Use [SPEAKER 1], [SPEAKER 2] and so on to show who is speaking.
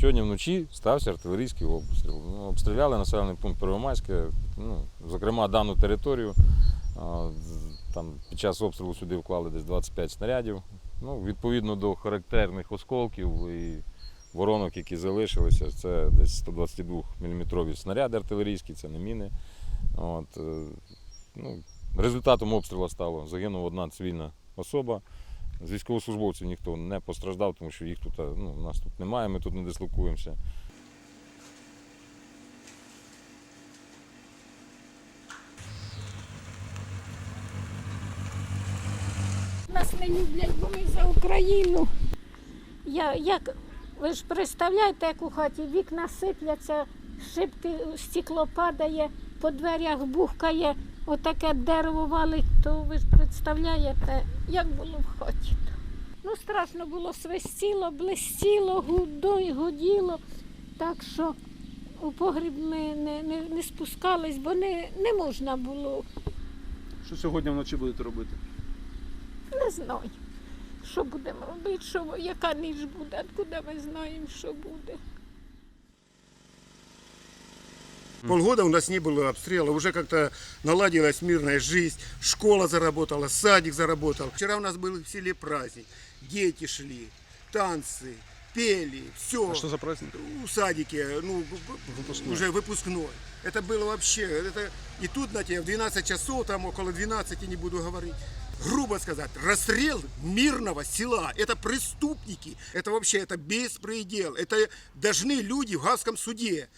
[SPEAKER 1] Сьогодні вночі стався артилерійський обстріл. Ну, обстріляли населений пункт Первомайське, ну, зокрема дану територію. Там під час обстрілу сюди вклали десь 25 снарядів. Ну, відповідно до характерних осколків і воронок, які залишилися, це десь 122 мм снаряди артилерійські, це не міни. От, е, ну, результатом обстрілу стало загинула одна цивільна особа. З військовослужбовців ніхто не постраждав, тому що їх тут е, ну, нас тут немає, ми тут не дислокуємося.
[SPEAKER 2] Нас не люблять, бо ми за Україну. Я, як, ви ж представляєте, як у хаті вікна сипляться, шибки, стекло падає, по дверях бухкає, отаке дерево валить, то ви ж представляєте, як було в хаті. Ну, страшно було, свистіло, блистіло, гудо, гуділо. Так що у погріб ми не, не, не спускались, бо не, не можна було.
[SPEAKER 3] Що сьогодні вночі будете робити?
[SPEAKER 2] Не знаю, що будемо робити, що, яка ніч буде, откуда ми знаємо, що буде.
[SPEAKER 4] Полгода у нас не было обстрела, уже как-то наладилась мирная жизнь, школа заработала, садик заработал. Вчера у нас был в селе праздник, дети шли, танцы, пели, все.
[SPEAKER 3] А що за праздник?
[SPEAKER 4] У садике, ну,
[SPEAKER 3] Выпускной.
[SPEAKER 4] уже выпускной. Это было вообще, это и тут на тебе в 12 часов, там около 12, не буду говорить, грубо сказать, расстрел мирного села. Это преступники. Это вообще, это беспредел. Это должны люди в Гавском суде